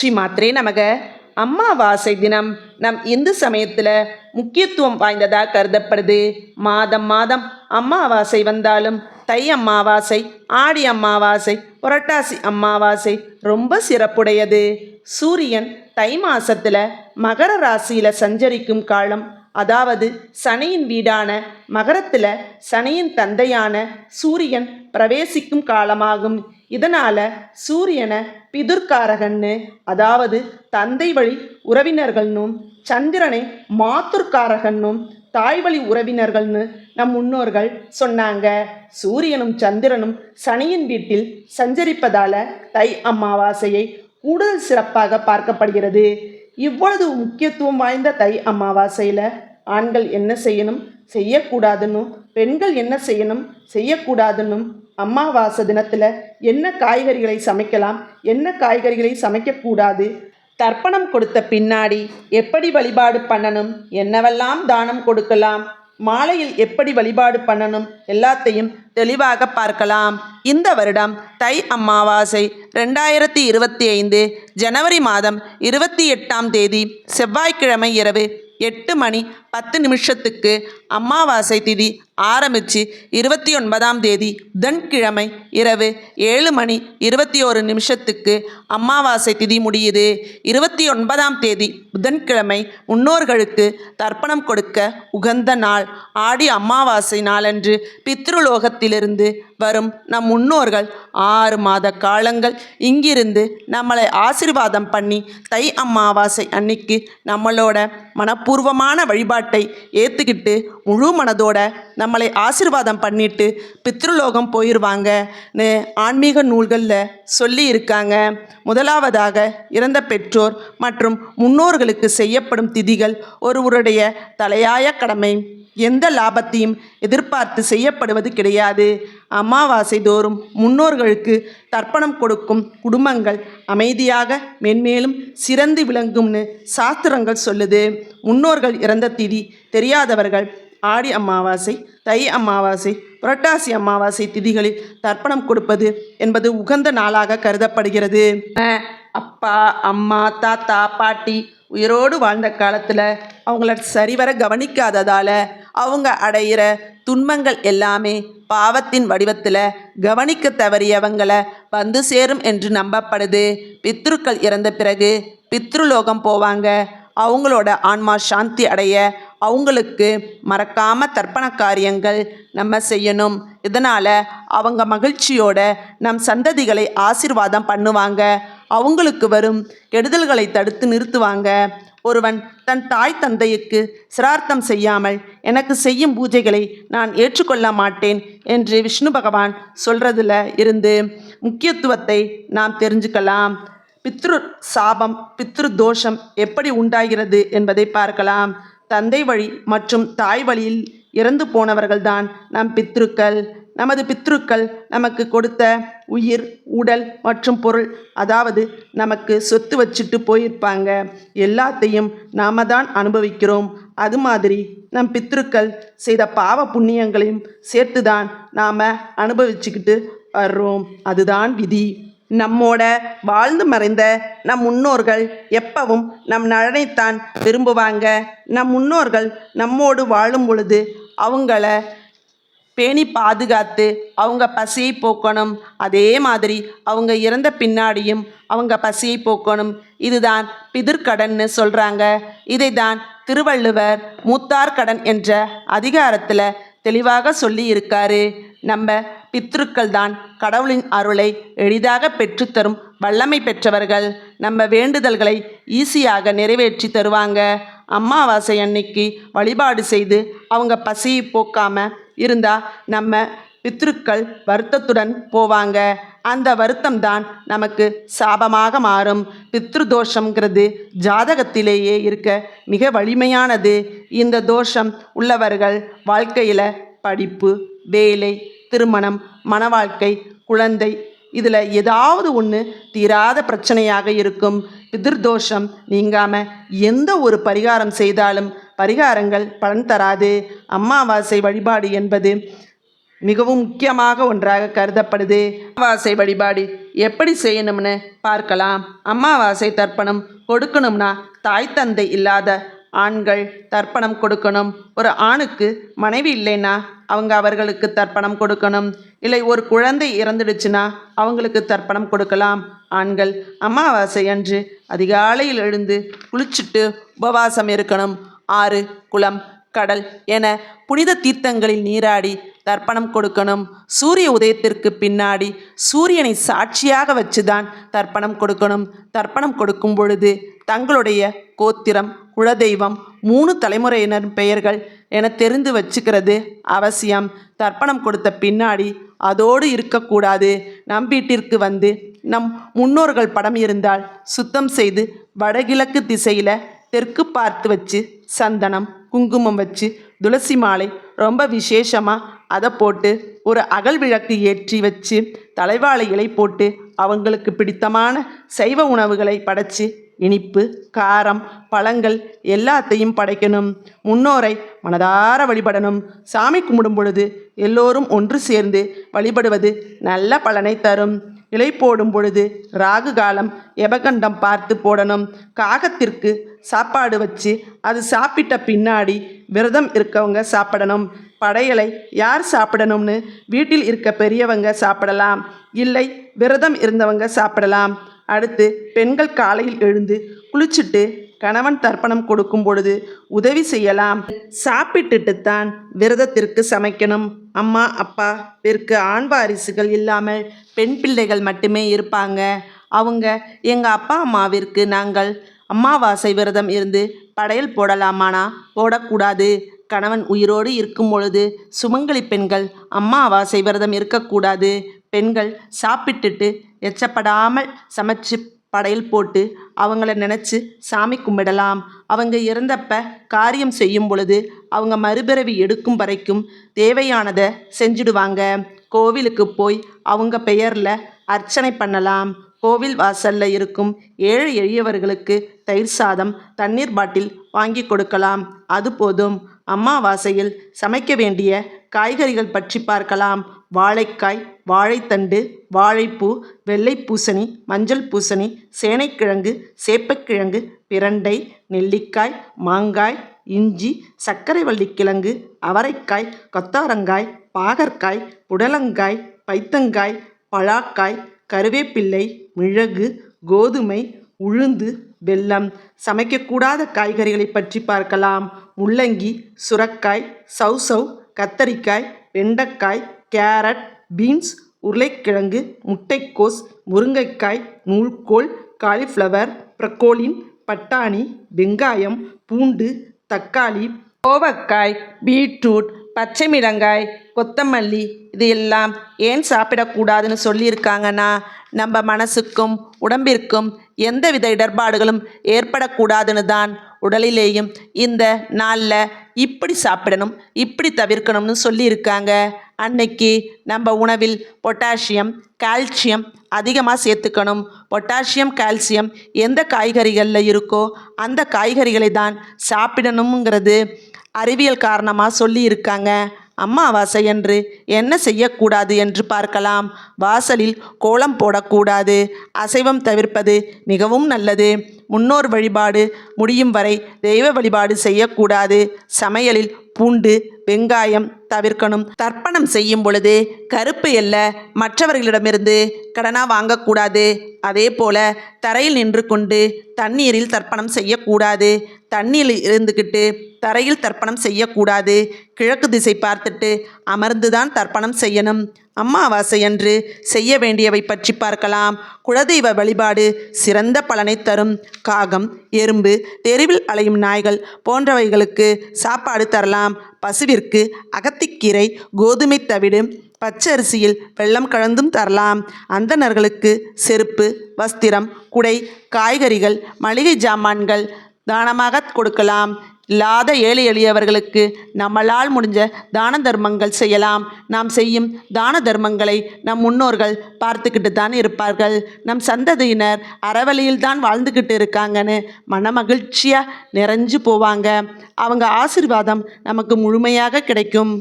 ஸ்ரீ மாத்ரே நமக. அம்மாவாசை தினம் நம் இந்து சமயத்தில் முக்கியத்துவம் வாய்ந்ததாக கருதப்படுது. மாதம் மாதம் அம்மாவாசை வந்தாலும் தை அம்மாவாசை ஆடி அம்மாவாசை புரட்டாசி அம்மாவாசை ரொம்ப சிறப்புடையது. சூரியன் தை மாசத்தில் மகர ராசியில் சஞ்சரிக்கும் காலம். அதாவது சனியின் வீடான மகரத்தில் சனியின் தந்தையான சூரியன் பிரவேசிக்கும் காலமாகும். இதனால் சூரியனை பிதுர்காரகன்னு அதாவது தந்தை வழி உறவினர்கள்னும் சந்திரனை மாத்துர்காரகன்னும் தாய் வழி உறவினர்கள்னு நம் முன்னோர்கள் சொன்னாங்க. சூரியனும் சந்திரனும் சனியின் வீட்டில் சஞ்சரிப்பதால தை அமாவாசையை கூடுதல் சிறப்பாக பார்க்கப்படுகிறது. இவ்வளவு முக்கியத்துவம் வாய்ந்த தை அமாவாசையில் ஆண்கள் என்ன செய்யணும்? செய்யக்கூடாதுன்னும் பெண்கள் என்ன செய்யணும்? செய்யக்கூடாதுன்னும் அமாவாசை தினத்தில் என்ன காய்கறிகளை சமைக்கலாம் என்ன காய்கறிகளை சமைக்கக்கூடாது தர்ப்பணம் கொடுத்த பின்னாடி எப்படி வழிபாடு பண்ணணும் என்னவெல்லாம் தானம் கொடுக்கலாம் மாலையில் எப்படி வழிபாடு பண்ணணும் எல்லாத்தையும் தெளிவாக பார்க்கலாம். இந்த வருடம் தை அமாவாசை ரெண்டாயிரத்தி இருபத்தி ஐந்து ஜனவரி மாதம் இருபத்தி எட்டாம் தேதி செவ்வாய்க்கிழமை இரவு எட்டு மணி பத்து நிமிஷத்துக்கு அமாவாசை திதி ஆரம்பித்து இருபத்தி ஒன்பதாம் தேதி புதன்கிழமை இரவு ஏழு மணி இருபத்தி ஒரு நிமிஷத்துக்கு அமாவாசை திதி முடியுது. இருபத்தி ஒன்பதாம் தேதி புதன்கிழமை முன்னோர்களுக்கு தர்ப்பணம் கொடுக்க உகந்த நாள். ஆடி அமாவாசை நாளன்று பித்ருலோகத்திலிருந்து வரும் நம் முன்னோர்கள் ஆறு மாத காலங்கள் இங்கிருந்து நம்மளை ஆசிர்வாதம் பண்ணி தை அமாவாசை அன்னைக்கு நம்மளோட மனப்பூர்வமான வழிபாடு நிலைப்பாட்டை ஏற்றுக்கிட்டு முழு மனதோட நம்மளை ஆசிர்வாதம் பண்ணிட்டு பித்ருலோகம் போயிடுவாங்கன்னு ஆன்மீக நூல்களில் சொல்லி இருக்காங்க முதலாவதாக இறந்த பெற்றோர் மற்றும் முன்னோர்களுக்கு செய்யப்படும் திதிகள் ஒருவருடைய தலையாய கடமை. எந்த லாபத்தையும் எதிர்பார்த்து செய்யப்படுவது கிடையாது. அமாவாசை தோறும் முன்னோர்களுக்கு தர்ப்பணம் கொடுக்கும் குடும்பங்கள் அமைதியாக மென்மேலும் சிறந்து விளங்கும்னு சாஸ்திரங்கள் சொல்லுது. முன்னோர்கள் இறந்த திதி தெரியாதவர்கள் ஆடி அமாவாசை தை அமாவாசை புரட்டாசி அமாவாசை திதிகளில் தர்ப்பணம் கொடுப்பது என்பது உகந்த நாளாக கருதப்படுகிறது. அப்பா அம்மா தாத்தா பாட்டி உயிரோடு வாழ்ந்த காலத்தில் அவங்கள சரிவர கவனிக்காததால் அவங்க அடையிற துன்பங்கள் எல்லாமே பாவத்தின் வடிவத்தில் கவனிக்க தவறியவங்கள வந்து சேரும் என்று நம்பப்படுது. பித்ருக்கள் இறந்த பிறகு பித்ருலோகம் போவாங்க. அவங்களோட ஆன்மா சாந்தி அடைய அவங்களுக்கு மறக்காம தர்ப்பண காரியங்கள் நம்ம செய்யணும். இதனால் அவங்க மகிழ்ச்சியோட நம் சந்ததிகளை ஆசீர்வாதம் பண்ணுவாங்க. அவங்களுக்கு வரும் கெடுதல்களை தடுத்து நிறுத்துவாங்க. ஒருவன் தன் தாய் தந்தைக்கு சிரார்த்தம் செய்யாமல் எனக்கு செய்யும் பூஜைகளை நான் ஏற்றுக்கொள்ள மாட்டேன் என்று விஷ்ணு பகவான் சொல்றதுல இருந்து முக்கியத்துவத்தை நாம் தெரிஞ்சுக்கலாம். பித்ரு சாபம் பித்ரு தோஷம் எப்படி உண்டாகிறது என்பதை பார்க்கலாம். தந்தை வழி மற்றும் தாய் வழியில் இறந்து போனவர்கள்தான் நம் பித்ருக்கள். நமது பித்ருக்கள் நமக்கு கொடுத்த உயிர் உடல் மற்றும் பொருள். அதாவது நமக்கு சொத்து வச்சுட்டு போயிருப்பாங்க. எல்லாத்தையும் நாம தான் அனுபவிக்கிறோம். அது மாதிரி நம் பித்ருக்கள் செய்த பாவ புண்ணியங்களையும் சேர்த்து தான் நாம் அனுபவிச்சுக்கிட்டு வர்றோம். அதுதான் விதி. நம்மோட வாழ்ந்து மறைந்த நம் முன்னோர்கள் எப்பவும் நம் நலனைத்தான் விரும்புவாங்க. நம் முன்னோர்கள் நம்மோடு வாழும் பொழுது அவங்கள பேணி பாதுகாத்து அவங்க பசியை போக்கணும். அதே மாதிரி அவங்க இறந்த பின்னாடியும் அவங்க பசியை போக்கணும். இதுதான் பிதிர்கடன்னு சொல்கிறாங்க இதை தான் திருவள்ளுவர் மூத்தார் கடன் என்ற அதிகாரத்தில் தெளிவாக சொல்லி இருக்காரு நம்ம பித்ருக்கள் தான் கடவுளின் அருளை எளிதாக பெற்றுத்தரும் வல்லமை பெற்றவர்கள் நம்ம வேண்டுதல்களை ஈஸியாக நிறைவேற்றி தருவாங்க. அம்மாவாசை அன்னைக்கு வழிபாடு செய்து அவங்க பசியை போக்காமல் இருந்தால் நம்ம பித்ருக்கள் வருத்தத்துடன் போவாங்க. அந்த வருத்தம் தான் நமக்கு சாபமாக மாறும். பித்ரு தோஷங்கிறது ஜாதகத்திலேயே இருக்க மிக வலிமையானது. இந்த தோஷம் உள்ளவர்கள் வாழ்க்கையில் படிப்பு வேலை திருமணம் மனவாழ்க்கை குழந்தை இதில் ஏதாவது ஒன்று தீராத பிரச்சனையாக இருக்கும். பிதிர்தோஷம் நீங்காமல் எந்த ஒரு பரிகாரம் செய்தாலும் பரிகாரங்கள் பலன் தராது. அமாவாசை வழிபாடு என்பது மிகவும் முக்கியமாக ஒன்றாக கருதப்படுது. அமாவாசை வழிபாடு எப்படி செய்யணும்னு பார்க்கலாம். அமாவாசை தர்ப்பணம் கொடுக்கணும்னா தாய் தந்தை இல்லாத ஆண்கள் தர்ப்பணம் கொடுக்கணும். ஒரு ஆணுக்கு மனைவி இல்லைன்னா அவங்க அவர்களுக்கு தர்ப்பணம் கொடுக்கணும். இல்லை ஒரு குழந்தை இறந்துடுச்சுன்னா அவங்களுக்கு தர்ப்பணம் கொடுக்கலாம். ஆண்கள் அமாவாசை அன்று அதிகாலையில் எழுந்து குளிச்சுட்டு உபவாசம் இருக்கணும். ஆறு குளம் கடல் என புனித தீர்த்தங்களில் நீராடி தர்ப்பணம் கொடுக்கணும். சூரிய உதயத்திற்கு பின்னாடி சூரியனை சாட்சியாக வச்சுதான் தர்ப்பணம் கொடுக்கணும். தர்ப்பணம் கொடுக்கும் பொழுது தங்களுடைய கோத்திரம் குலதெய்வம் மூணு தலைமுறையினர் பெயர்கள் என தெரிந்து வச்சுக்கிறது அவசியம். தர்ப்பணம் கொடுத்த பின்னாடி அதோடு இருக்கக்கூடாது. நம் வீட்டிற்கு வந்து நம் முன்னோர்கள் படம் இருந்தால் சுத்தம் செய்து வடகிழக்கு திசையில் தெற்கு பார்த்து வச்சு சந்தனம் குங்குமம் வச்சு துளசி மாலை ரொம்ப விசேஷமாக அதை போட்டு ஒரு அகல் விளக்கு ஏற்றி வச்சு தலைவாழை இலை போட்டு அவங்களுக்கு பிடித்தமான சைவ உணவுகளை படைச்சு இனிப்பு காரம் பழங்கள் எல்லாத்தையும் படைக்கணும். முன்னோரை மனதார வழிபடணும். சாமி கும்பிடும் பொழுது எல்லோரும் ஒன்று சேர்ந்து வழிபடுவது நல்ல பலனை தரும். இலை போடும் பொழுது ராகு காலம் எபகண்டம் பார்த்து போடணும். காகத்திற்கு சாப்பாடு வச்சு அது சாப்பிட்ட பின்னாடி விரதம் இருக்கவங்க சாப்பிடணும். படையலை யார் சாப்பிடணும்னு? வீட்டில் இருக்க பெரியவங்க சாப்பிடலாம். இல்லை விரதம் இருந்தவங்க சாப்பிடலாம். அடுத்து பெண்கள் காலையில் எழுந்து குளிச்சுட்டு கணவன் தர்ப்பணம் கொடுக்கும் பொழுது உதவி செய்யலாம். சாப்பிட்டுட்டு தான் விரதத்திற்கு சமைக்கணும். அம்மா அப்பா பிறகு ஆண் வாரிசுகள் இல்லாமல் பெண் பிள்ளைகள் மட்டுமே இருப்பாங்க. அவங்க எங்கள் அப்பா அம்மாவிற்கு நாங்கள் அம்மாவாசை விரதம் இருந்து படையல் போடலாமானா? போடக்கூடாது. கணவன் உயிரோடு இருக்கும் பொழுது சுமங்கலி பெண்கள் அம்மாவாசை விரதம் இருக்கக்கூடாது. பெண்கள் சாப்பிட்டுட்டு எச்சப்படாமல் சமைச்சு படையல் போட்டு அவங்கள நினச்சி சாமி கும்பிடலாம். அவங்க இறந்தப்ப காரியம் செய்யும் பொழுது அவங்க மறுபிறவி எடுக்கும் வரைக்கும் தேவையானதை செஞ்சுடுவாங்க. கோவிலுக்கு போய் அவங்க பெயரில் அர்ச்சனை பண்ணலாம். கோவில் வாசல்ல இருக்கும் ஏழை எளியவர்களுக்கு தயிர் சாதம் தண்ணீர் பாட்டில் வாங்கி கொடுக்கலாம். அது போதும். அம்மாவாசையில் சமைக்க வேண்டிய காய்கறிகள் பற்றி பார்க்கலாம். வாழைக்காய் வாழைத்தண்டு வாழைப்பூ வெள்ளை பூசணி மஞ்சள் பூசணி சேனைக்கிழங்கு சேப்பக்கிழங்கு பிரண்டை நெல்லிக்காய் மாங்காய் இஞ்சி சர்க்கரை வள்ளிக்கிழங்கு அவரைக்காய் கொத்தாரங்காய் பாகற்காய் புடலங்காய் பைத்தங்காய் பலாக்காய் கருவேப்பிள்ளை மிளகு கோதுமை உளுந்து வெல்லம். சமைக்கக்கூடாத காய்கறிகளை பற்றி பார்க்கலாம். முள்ளங்கி சுரக்காய் சௌசௌ கத்தரிக்காய் வெண்டைக்காய் கேரட் பீன்ஸ் உருளைக்கிழங்கு முட்டைக்கோஸ் முருங்கைக்காய் நூல்கோல் காலிஃப்ளவர் ப்ரக்கோலின் பட்டாணி வெங்காயம் பூண்டு தக்காளி கோவக்காய் பீட்ரூட் பச்சை மிளகாய் கொத்தமல்லி இது எல்லாம் ஏன் சாப்பிடக்கூடாதுன்னு சொல்லியிருக்காங்கன்னா நம்ம மனசுக்கும் உடம்பிற்கும் எந்தவித இடர்பாடுகளும் ஏற்படக்கூடாதுன்னு தான் உடலிலேயும் இந்த நாளில் இப்படி சாப்பிடணும் இப்படி தவிர்க்கணும்னு சொல்லியிருக்காங்க. அன்னைக்கு நம்ம உணவில் பொட்டாசியம் கால்சியம் அதிகமாக சேர்த்துக்கணும். பொட்டாசியம் கால்சியம் எந்த காய்கறிகளில் இருக்கோ அந்த காய்கறிகளை தான் சாப்பிடணுங்கிறது அறிவியல் காரணமாக சொல்லியிருக்காங்க. அம்மாவாசை என்று என்ன செய்யக்கூடாது என்று பார்க்கலாம். வாசலில் கோலம் போடக்கூடாது. அசைவம் தவிர்ப்பது மிகவும் நல்லது. முன்னோர் வழிபாடு முடியும் வரை தெய்வ வழிபாடு செய்யக்கூடாது. சமையலில் பூண்டு வெங்காயம் தவிர்க்கணும். தர்ப்பணம் செய்யும் பொழுது கருப்பு எல்ல மற்றவர்களிடமிருந்து கடனாக வாங்கக்கூடாது. அதே போல தரையில் நின்று கொண்டு தண்ணீரில் தர்ப்பணம் செய்யக்கூடாது. தண்ணீரில் இருந்துக்கிட்டு தரையில் தர்ப்பணம் செய்யக்கூடாது. கிழக்கு திசை பார்த்துட்டு அமர்ந்து தான் தர்ப்பணம் செய்யணும். அம்மாவாசை அன்று செய்ய வேண்டியவை பற்றி பார்க்கலாம். குலதெய்வ வழிபாடு சிறந்த பலனை தரும். காகம் எறும்பு தெருவில் அலையும் நாய்கள் போன்றவைகளுக்கு சாப்பாடு தரலாம். பசுவிற்கு அகத்திக்கீரை கோதுமை தவிடு பச்சரிசியில் வெள்ளம் கலந்தும் தரலாம். அந்தணர்களுக்கு செருப்பு வஸ்திரம் குடை காய்கறிகள் மளிகை ஜாமான்கள் தானமாக கொடுக்கலாம். இல்லாத ஏழை எளியவர்களுக்கு நம்மளால் முடிஞ்ச தான தர்மங்கள் செய்யலாம். நாம் செய்யும் தான தர்மங்களை நம் முன்னோர்கள் பார்த்துக்கிட்டு தான் இருப்பார்கள். நம் சந்ததியினர் அறவழியில் தான் வாழ்ந்துக்கிட்டு இருக்காங்கன்னு மனமகிழ்ச்சியாக நிறைஞ்சு போவாங்க. அவங்க ஆசீர்வாதம் நமக்கு முழுமையாக கிடைக்கும்.